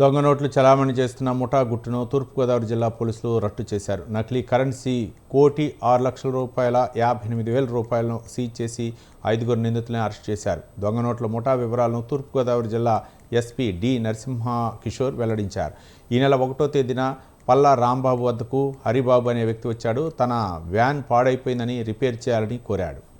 దొంగ నోట్లు చలామణి చేస్తున్న ముఠా గుట్టును తూర్పుగోదావరి జిల్లా పోలీసులు రట్టు చేశారు. నకిలీ కరెన్సీ కోటి ఆరు లక్షల రూపాయల యాభై ఎనిమిది వేల రూపాయలను సీజ్ చేసి ఐదుగురు నిందితులను అరెస్ట్ చేశారు. దొంగ నోట్ల ముఠా వివరాలను తూర్పుగోదావరి జిల్లా ఎస్పీ డి నరసింహ కిషోర్ వెల్లడించారు. ఈ నెల ఒకటో తేదీన పల్లా రాంబాబు వద్దకు హరిబాబు అనే వ్యక్తి వచ్చాడు. తన వ్యాన్ పాడైపోయిందని రిపేర్ చేయాలని కోరాడు.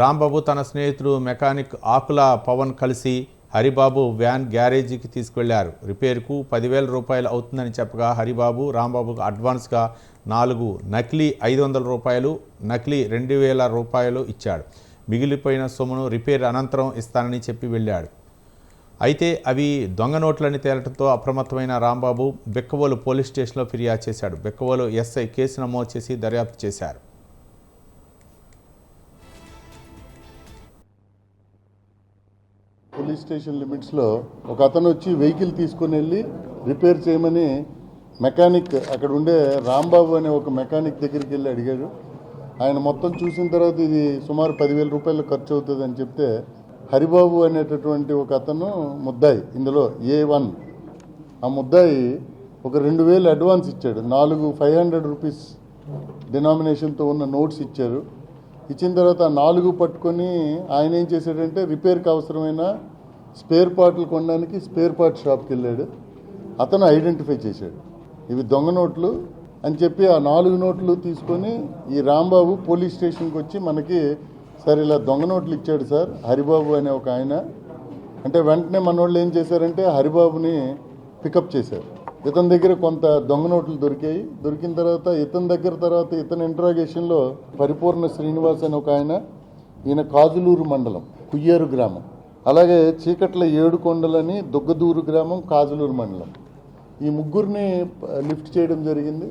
రాంబాబు తన స్నేహితుడు మెకానిక్ ఆకుల పవన్ కలిసి హరిబాబు వ్యాన్ గ్యారేజీకి తీసుకువెళ్ళారు. రిపేర్కు పదివేల రూపాయలు అవుతుందని చెప్పగా హరిబాబు రాంబాబుకు అడ్వాన్స్గా నాలుగు నకిలీ ఐదు వందల రూపాయలు నకిలీ రెండు వేల రూపాయలు ఇచ్చాడు. మిగిలిపోయిన సొమ్మును రిపేర్ అనంతరం ఇస్తానని చెప్పి వెళ్ళాడు. అయితే అవి దొంగ నోట్లని తేలటంతో అప్రమత్తమైన రాంబాబు బెక్కవోలు పోలీస్ స్టేషన్లో ఫిర్యాదు చేశాడు. బెక్కవోలు ఎస్ఐ కేసు నమోదు చేసి దర్యాప్తు చేశారు. పోలీస్ స్టేషన్ లిమిట్స్లో ఒక అతను వచ్చి వెహికల్ తీసుకొని వెళ్ళి రిపేర్ చేయమని మెకానిక్ అక్కడ ఉండే రాంబాబు అనే ఒక మెకానిక్ దగ్గరికి వెళ్ళి అడిగాడు. ఆయన మొత్తం చూసిన తర్వాత ఇది సుమారు పదివేల రూపాయలు ఖర్చు అవుతుంది అని చెప్తే హరిబాబు అనేటటువంటి ఒక అతను ముద్దాయి ఇందులో ఏ వన్ ఆ ముద్దాయి ఒక రెండు వేలు అడ్వాన్స్ ఇచ్చాడు. నాలుగు ఫైవ్ హండ్రెడ్ రూపీస్ డినామినేషన్తో ఉన్న నోట్స్ ఇచ్చారు. ఇచ్చిన తర్వాత నాలుగు పట్టుకొని ఆయన ఏం చేశాడంటే రిపేర్కి అవసరమైన స్పేర్ పార్ట్లు కొనడానికి స్పేర్ పార్ట్ షాప్కి వెళ్ళాడు. అతను ఐడెంటిఫై చేశాడు. ఇవి దొంగ నోట్లు అని చెప్పి ఆ నాలుగు నోట్లు తీసుకొని ఈ రాంబాబు పోలీస్ స్టేషన్కి వచ్చి మనకి సార్ ఇలా దొంగ నోట్లు ఇచ్చాడు సార్ హరిబాబు అనే ఒక ఆయన. అంటే వెంటనే మన వాళ్ళు ఏం చేశారంటే హరిబాబుని పికప్ చేశారు. ఇతని దగ్గర కొంత దొంగ నోట్లు దొరికాయి. దొరికిన తర్వాత ఇతని దగ్గర తర్వాత ఇతని ఇంట్రాగేషన్లో పరిపూర్ణ శ్రీనివాస్ అని ఒక ఆయన ఈయన కాజులూరు మండలం కుయ్యేరు గ్రామం. అలాగే చీకట్ల ఏడు కొండలని దుగ్గదూరు గ్రామం కాజులూరు మండలం. ఈ ముగ్గురిని లిఫ్ట్ చేయడం జరిగింది.